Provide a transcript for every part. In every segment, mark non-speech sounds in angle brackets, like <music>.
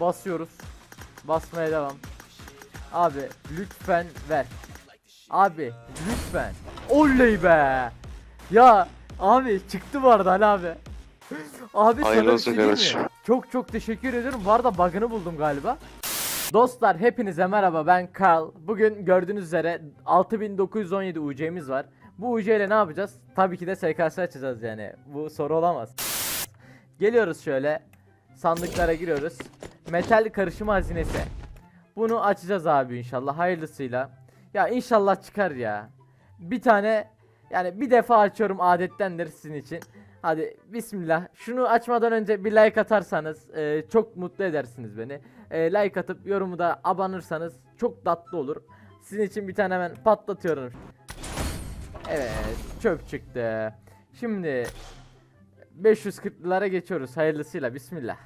basıyoruz. Basmaya devam. Abi lütfen ver. Abi lütfen. Oley be. Ya abi çıktı arada Ali abi. Abi sana Hayırlı olsun şey kardeşim. Çok çok teşekkür ediyorum. Bu arada bug'ını buldum galiba. Dostlar hepinize merhaba ben Karl. Bugün gördüğünüz üzere 6917 UC'miz var. Bu UC ile ne yapacağız? Tabii ki de SKS açacağız yani. Bu soru olamaz. Geliyoruz şöyle. Sandıklara giriyoruz. Metal karışım hazinesi. Bunu açacağız abi inşallah hayırlısıyla. Ya inşallah çıkar ya. Bir tane yani bir defa açıyorum adettendir sizin için. Hadi bismillah. Şunu açmadan önce bir like atarsanız e, çok mutlu edersiniz beni. E, like atıp yorumu da abanırsanız çok tatlı olur. Sizin için bir tane hemen patlatıyorum. Evet çöp çıktı. Şimdi 540'lara geçiyoruz hayırlısıyla bismillah.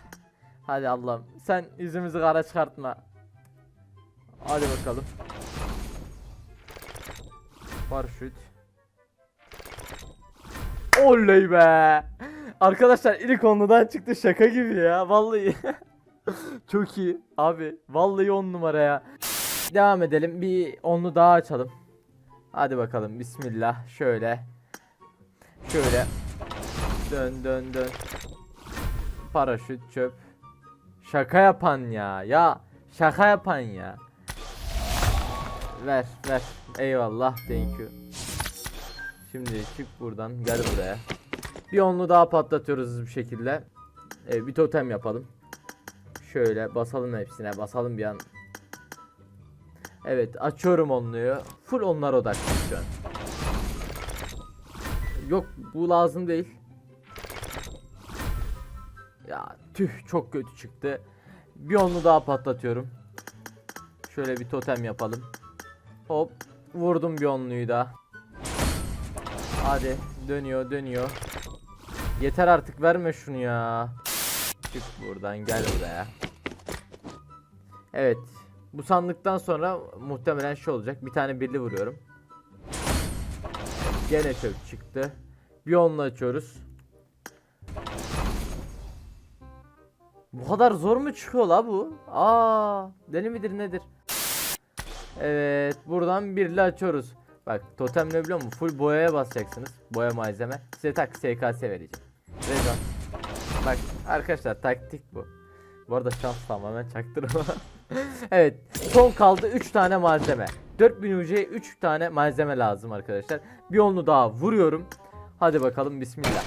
Hadi Allah'ım sen yüzümüzü kara çıkartma. Hadi bakalım. Paraşüt. Oley be. Arkadaşlar ilk onludan çıktı şaka gibi ya vallahi. <laughs> Çok iyi abi vallahi on numara ya. Devam edelim bir onlu daha açalım. Hadi bakalım bismillah şöyle. Şöyle. Dön dön dön. Paraşüt çöp. Şaka yapan ya ya şaka yapan ya. Ver ver eyvallah thank you. Şimdi çık buradan gel buraya. Bir onlu daha patlatıyoruz bir şekilde. Ee, bir totem yapalım. Şöyle basalım hepsine basalım bir an. Evet açıyorum onluyu. Full onlar odaklı şu an. Yok bu lazım değil. Ya tüh çok kötü çıktı. Bir onlu daha patlatıyorum. Şöyle bir totem yapalım. Hop vurdum bir onluyu da. Hadi dönüyor dönüyor. Yeter artık verme şunu ya. Çık buradan gel buraya. Evet. Bu sandıktan sonra muhtemelen şey olacak. Bir tane birli vuruyorum. Gene çöp çıktı. Bir onlu açıyoruz. Bu kadar zor mu çıkıyor la bu? Aa, deli midir nedir? Evet, buradan birli açıyoruz. Bak totem ne biliyor musun? Full boyaya basacaksınız. Boya malzeme. Size tak SKS vereceğim. Rezon. Bak arkadaşlar taktik bu. Bu arada şans tamamen çaktırma. <laughs> evet son kaldı 3 tane malzeme. 4000 UC'ye 3 tane malzeme lazım arkadaşlar. Bir onu daha vuruyorum. Hadi bakalım bismillah.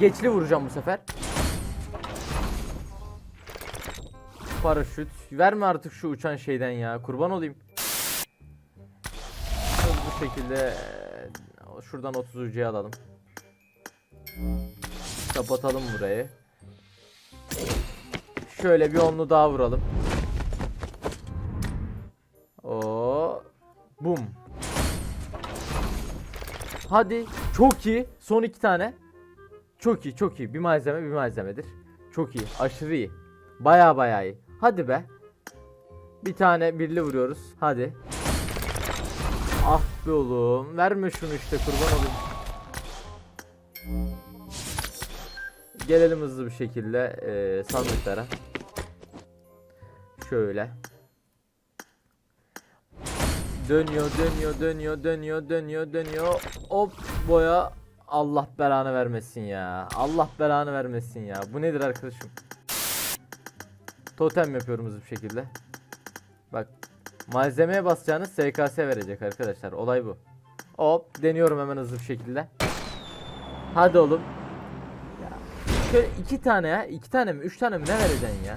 Geçli vuracağım bu sefer. Paraşüt. Verme artık şu uçan şeyden ya. Kurban olayım. Bu şekilde eee, şuradan 30 ucuya alalım. Kapatalım burayı. Şöyle bir onlu daha vuralım. O bum. Hadi çok iyi. Son iki tane. Çok iyi, çok iyi. Bir malzeme, bir malzemedir. Çok iyi, aşırı iyi. Baya baya iyi. Hadi be. Bir tane birli vuruyoruz. Hadi. Ah be oğlum. Verme şunu işte kurban olayım. Gelelim hızlı bir şekilde eee, sandıklara. Şöyle. Dönüyor, dönüyor, dönüyor, dönüyor, dönüyor, dönüyor. Hop boya. Allah belanı vermesin ya. Allah belanı vermesin ya. Bu nedir arkadaşım? Totem yapıyorum hızlı bir şekilde. Bak. Malzemeye basacağınız SKS verecek arkadaşlar. Olay bu. Hop deniyorum hemen hızlı bir şekilde. Hadi oğlum. Ya, şöyle iki tane ya. iki tane mi? Üç tane mi? Ne vereceksin ya?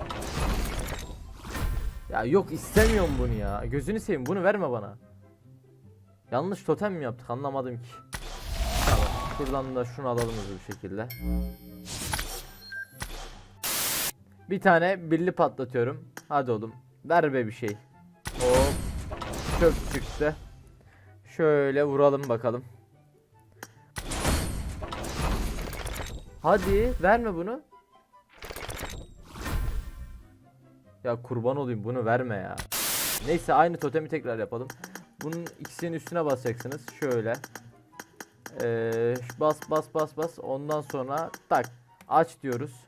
Ya yok istemiyorum bunu ya. Gözünü seveyim bunu verme bana. Yanlış totem mi yaptık anlamadım ki. Tamam. Şuradan da şunu alalım hızlı bir şekilde. Bir tane birli patlatıyorum. Hadi oğlum. Ver be bir şey. Hop. Çöp çıktı. Şöyle vuralım bakalım. Hadi verme bunu. Ya kurban olayım bunu verme ya. Neyse aynı totemi tekrar yapalım. Bunun ikisinin üstüne basacaksınız. Şöyle. Ee, bas bas bas bas. Ondan sonra tak. Aç diyoruz.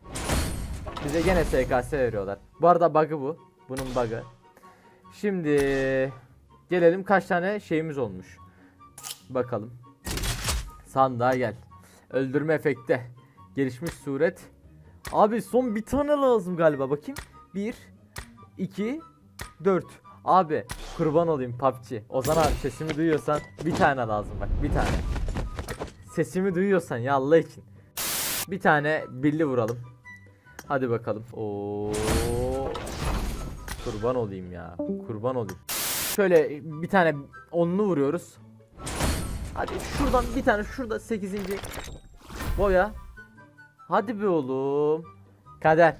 Bize gene SKS veriyorlar. Bu arada bug'ı bu. Bunun bug'ı. Şimdi gelelim kaç tane şeyimiz olmuş. Bakalım. Sandığa gel. Öldürme efekti. Gelişmiş suret. Abi son bir tane lazım galiba bakayım. 1 2 4. Abi kurban olayım PUBG. Ozan abi sesimi duyuyorsan bir tane lazım bak bir tane. Sesimi duyuyorsan ya Allah için. Bir tane billi vuralım. Hadi bakalım. Oo. Kurban olayım ya. Kurban olayım. Şöyle bir tane onlu vuruyoruz. Hadi şuradan bir tane şurada 8. boya. Hadi be oğlum. Kader.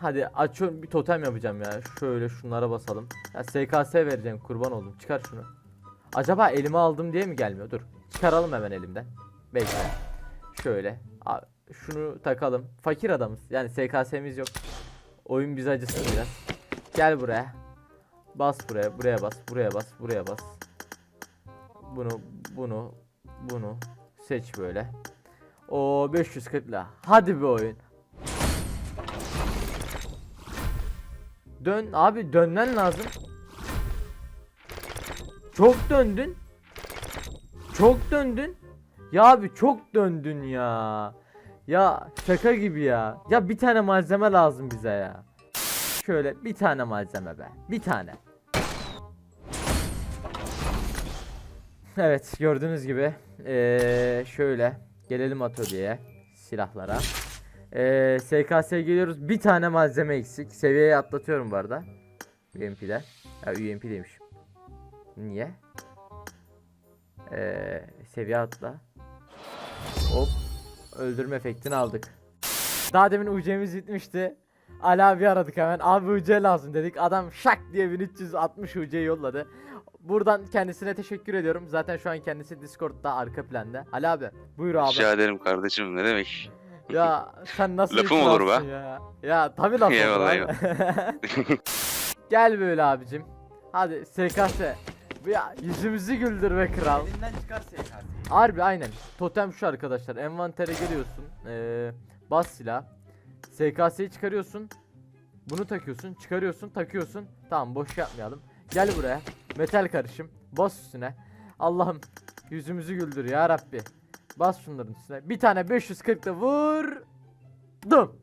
Hadi açıyorum bir totem yapacağım ya. Şöyle şunlara basalım. Ya SKS vereceğim kurban oldum. Çıkar şunu. Acaba elime aldım diye mi gelmiyor? Dur. Çıkaralım hemen elimden. Bekle. Şöyle. Abi, şunu takalım. Fakir adamız. Yani SKS'miz yok. Oyun bizi acısın biraz. Gel buraya. Bas buraya, buraya bas, buraya bas, buraya bas. Bunu, bunu, bunu seç böyle. O 540 la. Hadi bir oyun. Dön abi dönmen lazım. Çok döndün. Çok döndün. Ya abi çok döndün ya. Ya şaka gibi ya. Ya bir tane malzeme lazım bize ya. Şöyle bir tane malzeme be. Bir tane. Evet gördüğünüz gibi eee, şöyle gelelim atölyeye silahlara. Eee SKS geliyoruz bir tane malzeme eksik seviyeye atlatıyorum bu arada UMP'de ya UMP demişim Niye? Eee seviye atla Hop öldürme efektini aldık Daha demin UC'miz bitmişti Ali abi aradık hemen abi UC lazım dedik adam şak diye 1360 UC yolladı Buradan kendisine teşekkür ediyorum. Zaten şu an kendisi Discord'da arka planda. Ali abi buyur abi. Rica ederim kardeşim ne demek. Ya sen <laughs> nasıl Lafım olur be. Ya, ya tabii laf <laughs> olur Eyvallah. <laughs> Gel böyle abicim. Hadi SKS. Ya yüzümüzü güldür be kral. Elinden çıkar SKS. Harbi aynen. Totem şu arkadaşlar. Envantere geliyorsun. Ee, bas silah. SKS'yi çıkarıyorsun. Bunu takıyorsun. Çıkarıyorsun. Takıyorsun. Tamam boş yapmayalım. Gel buraya. Metal karışım. Bas üstüne. Allah'ım yüzümüzü güldür ya Rabbi. Bas şunların üstüne. Bir tane 540 da vur. Dum.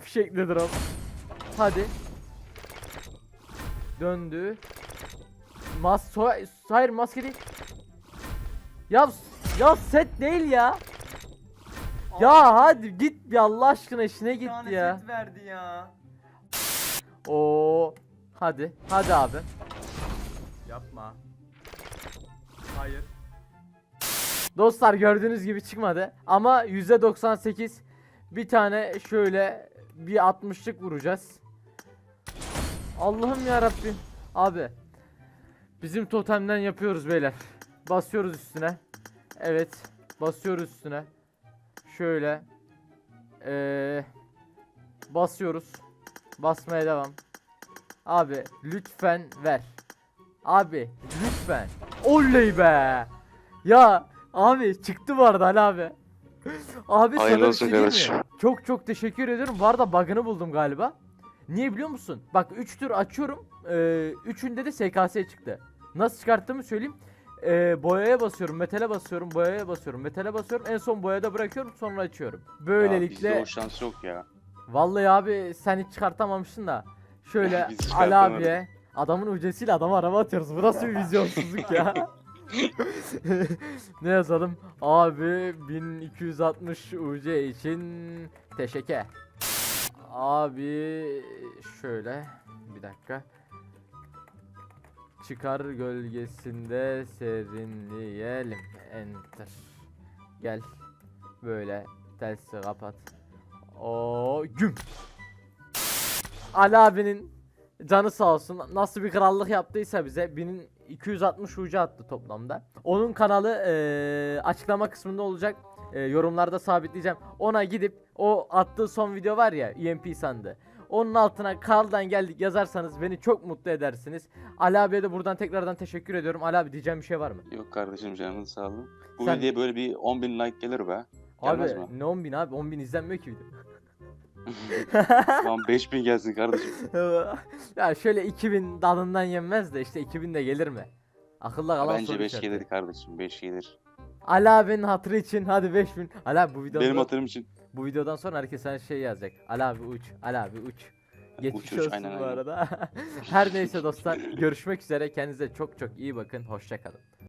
Fişekli drop. Hadi. Döndü. Mas so hayır maske değil. Ya ya set değil ya. Ya hadi git bir Allah aşkına işine git tane ya. set verdi ya. Oo. Hadi. Hadi abi. Yapma. Hayır. Dostlar gördüğünüz gibi çıkmadı. Ama %98 bir tane şöyle bir 60'lık vuracağız. Allah'ım ya Rabbim. Abi. Bizim totemden yapıyoruz beyler. Basıyoruz üstüne. Evet. Basıyoruz üstüne. Şöyle. Ee, basıyoruz. Basmaya devam. Abi lütfen ver. Abi lütfen. Oley be. Ya abi çıktı bu arada Ali abi. <laughs> abi sana Hayırlı bir olsun şey diyeyim mi? Çok çok teşekkür ediyorum. Bu arada bug'ını buldum galiba. Niye biliyor musun? Bak 3 tür açıyorum. Ee, üçünde de SKS çıktı. Nasıl çıkarttığımı söyleyeyim. Ee, boyaya basıyorum, metale basıyorum, boyaya basıyorum, metale basıyorum. En son boyada bırakıyorum, sonra açıyorum. Ya Böylelikle bizde o şans yok ya. Vallahi abi sen hiç çıkartamamışsın da. Şöyle <laughs> Ali abiye adamın ucesiyle adama araba atıyoruz. Bu nasıl bir vizyonsuzluk ya? <laughs> ne yazalım? Abi 1260 UC için teşekkür. Abi şöyle bir dakika. Çıkar gölgesinde serinleyelim. Enter. Gel. Böyle telsizi kapat. O güm. Ali abinin canı sağ olsun. Nasıl bir krallık yaptıysa bize 1260 ucu attı toplamda. Onun kanalı eee, açıklama kısmında olacak. Eee, yorumlarda sabitleyeceğim. Ona gidip o attığı son video var ya EMP sandı. Onun altına Karl'dan geldik yazarsanız beni çok mutlu edersiniz. Ali abiye de buradan tekrardan teşekkür ediyorum. Ali abi diyeceğim bir şey var mı? Yok kardeşim canın sağ olun. Bu Sen- videoya böyle bir 10.000 like gelir be. Gelmez abi mi? ne 10 bin abi 10 bin izlenmiyor ki video. <laughs> Tamam 5000 gelsin kardeşim. <laughs> ya şöyle 2000 dalından yenmez de işte 2000 de gelir mi? Akılda kalan Bence soru 5 işareti. gelir kardeşim 5 gelir. Ali abinin hatırı için hadi 5000. Ali abi bu videodan, Benim hatırım için. Bu videodan sonra herkes sana şey yazacak. Ali abi uç. Ali abi uç. Geçmiş Uç, uç, olsun aynen, bu aynen. arada. <laughs> Her neyse dostlar görüşmek üzere. Kendinize çok çok iyi bakın. Hoşça kalın.